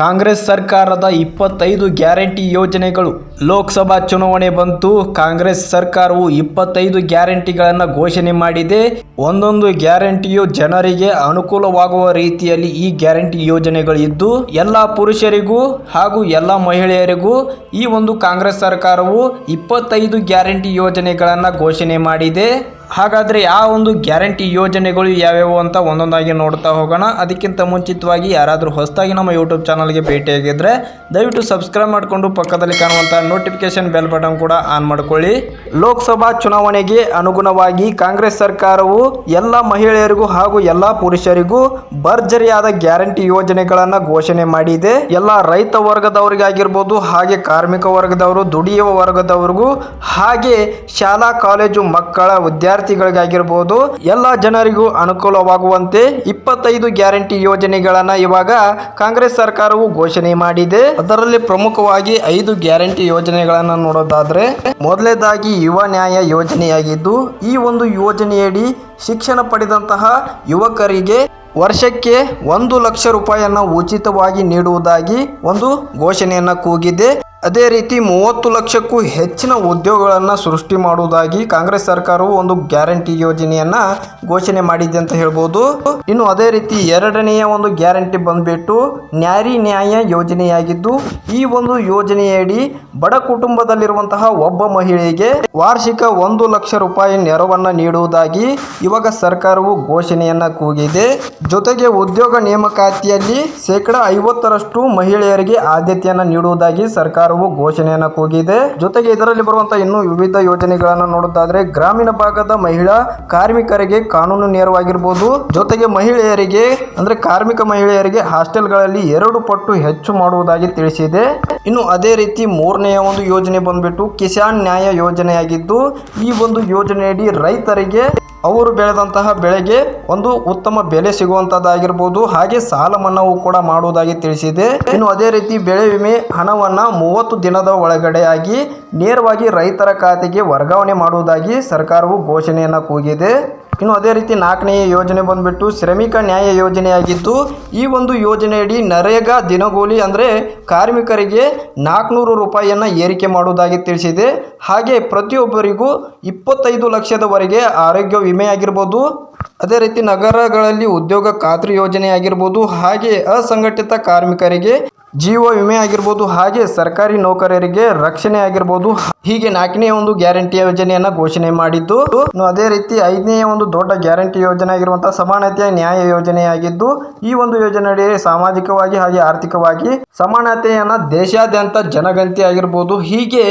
ಕಾಂಗ್ರೆಸ್ ಸರ್ಕಾರದ ಇಪ್ಪತ್ತೈದು ಗ್ಯಾರಂಟಿ ಯೋಜನೆಗಳು. ಲೋಕಸಭಾ ಚುನಾವಣೆ ಬಂತು. ಕಾಂಗ್ರೆಸ್ ಸರ್ಕಾರವು ಇಪ್ಪತ್ತೈದು ಗ್ಯಾರಂಟಿಗಳನ್ನು ಘೋಷಣೆ ಮಾಡಿದೆ. ಒಂದೊಂದು ಗ್ಯಾರಂಟಿಯು ಜನರಿಗೆ ಅನುಕೂಲವಾಗುವ ರೀತಿಯಲ್ಲಿ ಈ ಗ್ಯಾರಂಟಿ ಯೋಜನೆಗಳಿದ್ದು ಎಲ್ಲ ಪುರುಷರಿಗೂ ಹಾಗೂ ಎಲ್ಲ ಮಹಿಳೆಯರಿಗೂ ಈ ಒಂದು ಕಾಂಗ್ರೆಸ್ ಸರ್ಕಾರವು ಇಪ್ಪತ್ತೈದು ಗ್ಯಾರಂಟಿ ಯೋಜನೆಗಳನ್ನು ಘೋಷಣೆ ಮಾಡಿದೆ. ಹಾಗಾದರೆ ಆ ಒಂದು ಗ್ಯಾರಂಟಿ ಯೋಜನೆಗಳು ಯಾವ್ಯಾವು ಅಂತ ಒಂದೊಂದಾಗಿ ನೋಡ್ತಾ ಹೋಗೋಣ. ಅದಕ್ಕಿಂತ ಮುಂಚಿತವಾಗಿ ಯಾರಾದರೂ ಹೊಸದಾಗಿ ನಮ್ಮ ಯೂಟ್ಯೂಬ್ ಚಾನಲ್ಗೆ ಭೇಟಿಯಾಗಿದ್ದರೆ ದಯವಿಟ್ಟು ಸಬ್ಸ್ಕ್ರೈಬ್ ಮಾಡಿಕೊಂಡು ಪಕ್ಕದಲ್ಲಿ ಕಾಣುವಂಥ ನೋಟಿಫಿಕೇಷನ್ ಬೆಲ್ ಬಟನ್ ಕೂಡ ಆನ್ ಮಾಡಿಕೊಳ್ಳಿ. ಲೋಕಸಭಾ ಚುನಾವಣೆಗೆ ಅನುಗುಣವಾಗಿ ಕಾಂಗ್ರೆಸ್ ಸರ್ಕಾರವು ಎಲ್ಲ ಮಹಿಳೆಯರಿಗೂ ಹಾಗೂ ಎಲ್ಲ ಪುರುಷರಿಗೂ ಭರ್ಜರಿಯಾದ ಗ್ಯಾರಂಟಿ ಯೋಜನೆಗಳನ್ನು ಘೋಷಣೆ ಮಾಡಿದೆ. ಎಲ್ಲ ರೈತ ವರ್ಗದವರಿಗಾಗಿರ್ಬೋದು, ಹಾಗೆ ಕಾರ್ಮಿಕ ವರ್ಗದವರು, ದುಡಿಯುವ ವರ್ಗದವರಿಗೂ, ಹಾಗೆ ಶಾಲಾ, ಕಾಲೇಜು ಮಕ್ಕಳ ವಿದ್ಯಾರ್ಥಿಗಳಿಗಾಗಿರ್ಬೋದು. ಎಲ್ಲ ಜನರಿಗೂ ಅನುಕೂಲವಾಗುವಂತೆ ಇಪ್ಪತ್ತೈದು ಗ್ಯಾರಂಟಿ ಯೋಜನೆಗಳನ್ನ ಇವಾಗ ಕಾಂಗ್ರೆಸ್ ಸರ್ಕಾರವು ಘೋಷಣೆ ಮಾಡಿದೆ. ಅದರಲ್ಲಿ ಪ್ರಮುಖವಾಗಿ ಐದು ಗ್ಯಾರಂಟಿ ಯೋಜನೆಗಳನ್ನ ನೋಡೋದಾದ್ರೆ ಮೊದಲನೇದಾಗಿ ಯುವ ನ್ಯಾಯ ಯೋಜನೆಯಾಗಿದ್ದು, ಈ ಒಂದು ಯೋಜನೆಯಡಿ ಶಿಕ್ಷಣ ಪಡೆದಂತಹ ಯುವಕರಿಗೆ ವರ್ಷಕ್ಕೆ ಒಂದು ಲಕ್ಷ ರೂಪಾಯಿಯನ್ನು ಉಚಿತವಾಗಿ ನೀಡುವುದಾಗಿ ಒಂದು ಘೋಷಣೆಯನ್ನ ಕೂಗಿದೆ. ಅದೇ ರೀತಿ ಮೂವತ್ತು ಲಕ್ಷಕ್ಕೂ ಹೆಚ್ಚಿನ ಉದ್ಯೋಗಗಳನ್ನು ಸೃಷ್ಟಿ ಮಾಡುವುದಾಗಿ ಕಾಂಗ್ರೆಸ್ ಸರ್ಕಾರವು ಒಂದು ಗ್ಯಾರಂಟಿ ಯೋಜನೆಯನ್ನ ಘೋಷಣೆ ಮಾಡಿದೆ ಅಂತ ಹೇಳ್ಬೋದು. ಇನ್ನು ಅದೇ ರೀತಿ ಎರಡನೆಯ ಒಂದು ಗ್ಯಾರಂಟಿ ಬಂದ್ಬಿಟ್ಟು ನ್ಯಾರಿ ನ್ಯಾಯ ಯೋಜನೆಯಾಗಿದ್ದು, ಈ ಒಂದು ಯೋಜನೆಯಡಿ ಬಡ ಕುಟುಂಬದಲ್ಲಿರುವಂತಹ ಒಬ್ಬ ಮಹಿಳೆಗೆ ವಾರ್ಷಿಕ ಒಂದು ಲಕ್ಷ ರೂಪಾಯಿ ನೆರವನ್ನ ನೀಡುವುದಾಗಿ ಇವಾಗ ಸರ್ಕಾರವು ಘೋಷಣೆಯನ್ನ ಕೂಗಿದೆ. ಜೊತೆಗೆ ಉದ್ಯೋಗ ನೇಮಕಾತಿಯಲ್ಲಿ ಶೇಕಡ ಐವತ್ತರಷ್ಟು ಮಹಿಳೆಯರಿಗೆ ಆದ್ಯತೆಯನ್ನು ನೀಡುವುದಾಗಿ ಸರ್ಕಾರವು ಘೋಷಣೆಯನ್ನ ಕೂಗಿದೆ. ಜೊತೆಗೆ ಇದರಲ್ಲಿ ಬರುವಂತಹ ಇನ್ನೂ ವಿವಿಧ ಯೋಜನೆಗಳನ್ನು ನೋಡೋದಾದ್ರೆ ಗ್ರಾಮೀಣ ಭಾಗದ ಮಹಿಳಾ ಕಾರ್ಮಿಕರಿಗೆ ಕಾನೂನು ನೇರವಾಗಿರ್ಬೋದು. ಜೊತೆಗೆ ಮಹಿಳೆಯರಿಗೆ, ಅಂದ್ರೆ ಕಾರ್ಮಿಕ ಮಹಿಳೆಯರಿಗೆ ಹಾಸ್ಟೆಲ್ಗಳಲ್ಲಿ ಎರಡು ಪಟ್ಟು ಹೆಚ್ಚು ಮಾಡುವುದಾಗಿ ತಿಳಿಸಿದೆ. ಇನ್ನು ಅದೇ ರೀತಿ ಮೂರನೆಯ ಒಂದು ಯೋಜನೆ ಬಂದ್ಬಿಟ್ಟು ಕಿಸಾನ್ ನ್ಯಾಯ ಯೋಜನೆಯಾಗಿದ್ದು, ಈ ಒಂದು ಯೋಜನೆಯಡಿ ರೈತರಿಗೆ ಅವರು ಬೆಳೆದಂತಹ ಬೆಳೆಗೆ ಒಂದು ಉತ್ತಮ ಬೆಲೆ ಸಿಗುವಂತದ್ದಾಗಿರ್ಬೋದು. ಹಾಗೆ ಸಾಲ ಮನ್ನಾವು ಕೂಡ ಮಾಡುವುದಾಗಿ ತಿಳಿಸಿದೆ. ಇನ್ನು ಅದೇ ರೀತಿ ಬೆಳೆ ವಿಮೆ ಹಣವನ್ನು ಮೂವತ್ತು ದಿನದ ಒಳಗಡೆಯಾಗಿ ನೇರವಾಗಿ ರೈತರ ಖಾತೆಗೆ ವರ್ಗಾವಣೆ ಮಾಡುವುದಾಗಿ ಸರ್ಕಾರವು ಘೋಷಣೆಯನ್ನು ಕೂಗಿದೆ. ಇನ್ನು ಅದೇ ರೀತಿ ನಾಲ್ಕನೆಯ ಯೋಜನೆ ಬಂದುಬಿಟ್ಟು ಶ್ರಮಿಕ ನ್ಯಾಯ ಯೋಜನೆಯಾಗಿದ್ದು, ಈ ಒಂದು ಯೋಜನೆಯಡಿ ನರೇಗಾ ದಿನಗೂಲಿ ಅಂದರೆ ಕಾರ್ಮಿಕರಿಗೆ ನಾಲ್ಕುನೂರು ರೂಪಾಯಿಯನ್ನು ಏರಿಕೆ ಮಾಡುವುದಾಗಿ ತಿಳಿಸಿದೆ. ಹಾಗೆ ಪ್ರತಿಯೊಬ್ಬರಿಗೂ ಇಪ್ಪತ್ತೈದು ಲಕ್ಷದವರೆಗೆ ಆರೋಗ್ಯ ವಿಮೆ ಆಗಿರ್ಬೋದು. ಅದೇ ರೀತಿ ನಗರಗಳಲ್ಲಿ ಉದ್ಯೋಗ ಖಾತ್ರಿ ಯೋಜನೆ ಆಗಿರ್ಬೋದು. ಹಾಗೆ ಅಸಂಘಟಿತ ಕಾರ್ಮಿಕರಿಗೆ ಜೀವ ವಿಮೆ ಆಗಿರ್ಬೋದು, ಹಾಗೆ ಸರ್ಕಾರಿ ನೌಕರರಿಗೆ ರಕ್ಷಣೆ ಆಗಿರ್ಬೋದು. ಹೀಗೆ ನಾಲ್ಕನೇ ಒಂದು ಗ್ಯಾರಂಟಿ ಯೋಜನೆಯನ್ನ ಘೋಷಣೆ ಮಾಡಿದ್ದು. ಅದೇ ರೀತಿ ಐದನೇ ಒಂದು ದೊಡ್ಡ ಗ್ಯಾರಂಟಿ ಯೋಜನೆ ಆಗಿರುವಂತಹ ಸಮಾನತೆಯ ನ್ಯಾಯ ಯೋಜನೆಯಾಗಿದ್ದು, ಈ ಒಂದು ಯೋಜನೆಯಡಿ ಸಾಮಾಜಿಕವಾಗಿ ಹಾಗೆ ಆರ್ಥಿಕವಾಗಿ ಸಮಾನತೆಯನ್ನ ದೇಶಾದ್ಯಂತ ಜನಗಣತಿ ಆಗಿರ್ಬೋದು. ಹೀಗೆ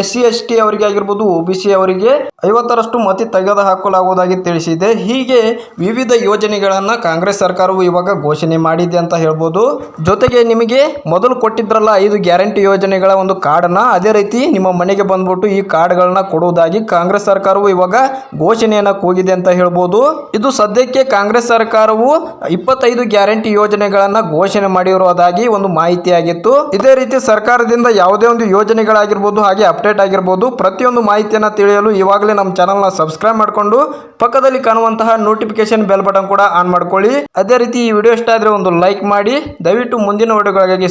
ಎಸ್ ಸಿ ಎಸ್ ಟಿ ಅವರಿಗೆ ಆಗಿರ್ಬೋದು ಒ ಬಿ ಸಿ ಅವರಿಗೆ ಐವತ್ತರಷ್ಟು ಮತಿ ತೆಗೆದು ಹಾಕಲಾಗುವುದಾಗಿ ತಿಳಿಸಿದೆ. ಹೀಗೆ ವಿವಿಧ ಯೋಜನೆಗಳನ್ನು ಕಾಂಗ್ರೆಸ್ ಸರ್ಕಾರವು ಇವಾಗ ಘೋಷಣೆ ಮಾಡಿದೆ ಅಂತ ಹೇಳ್ಬೋದು. ಜೊತೆಗೆ ನಿಮಗೆ ಮೊದಲು ಕೊಟ್ಟಿದ್ರಲ್ಲ ಐದು ಗ್ಯಾರಂಟಿ ಯೋಜನೆಗಳ ಒಂದು ಕಾರ್ಡನ್ನ, ಅದೇ ರೀತಿ ನಿಮ್ಮ ಮನೆಗೆ ಬಂದ್ಬಿಟ್ಟು ಈ ಕಾರ್ಡ್ಗಳನ್ನ ಕೊಡುವುದಾಗಿ ಕಾಂಗ್ರೆಸ್ ಸರ್ಕಾರವು ಇವಾಗ ಘೋಷಣೆಯನ್ನ ಕೂಗಿದೆ ಅಂತ ಹೇಳ್ಬೋದು. ಇದು ಸದ್ಯಕ್ಕೆ ಕಾಂಗ್ರೆಸ್ ಸರ್ಕಾರವು ಇಪ್ಪತ್ತೈದು ಗ್ಯಾರಂಟಿ ಯೋಜನೆಗಳನ್ನ ಘೋಷಣೆ ಮಾಡಿರುವುದಾಗಿ ಒಂದು ಮಾಹಿತಿಯಾಗಿತ್ತು. ಇದೇ ರೀತಿ ಸರ್ಕಾರದಿಂದ ಯಾವುದೇ ಒಂದು ಯೋಜನೆಗಳಾಗಿರ್ಬೋದು, ಹಾಗೆ ಅಪ್ಡೇಟ್ ಆಗಿರ್ಬೋದು, ಪ್ರತಿಯೊಂದು ಮಾಹಿತಿಯನ್ನು ತಿಳಿಯಲು ಇವಾಗಲೇ ನಮ್ಮ ಚಾನಲ್ನ ಸಬ್ಸ್ಕ್ರೈಬ್ ಮಾಡಿಕೊಂಡು ಪಕ್ಕದಲ್ಲಿ ಕಾಣುವಂತಹ ನೋಟಿಫಿಕೇಶನ್ ಬೆಲ್ ಬಟನ್ ಕೂಡ ಆನ್ ಮಾಡ್ಕೊಳ್ಳಿ. ಅದೇ ರೀತಿ ಈ ವಿಡಿಯೋ ಇಷ್ಟ ಆದರೆ ಒಂದು ಲೈಕ್ ಮಾಡಿ. ದಯವಿಟ್ಟು ಮುಂದಿನ ವಿಡಿಯೋಗಳಿಗಾಗಿ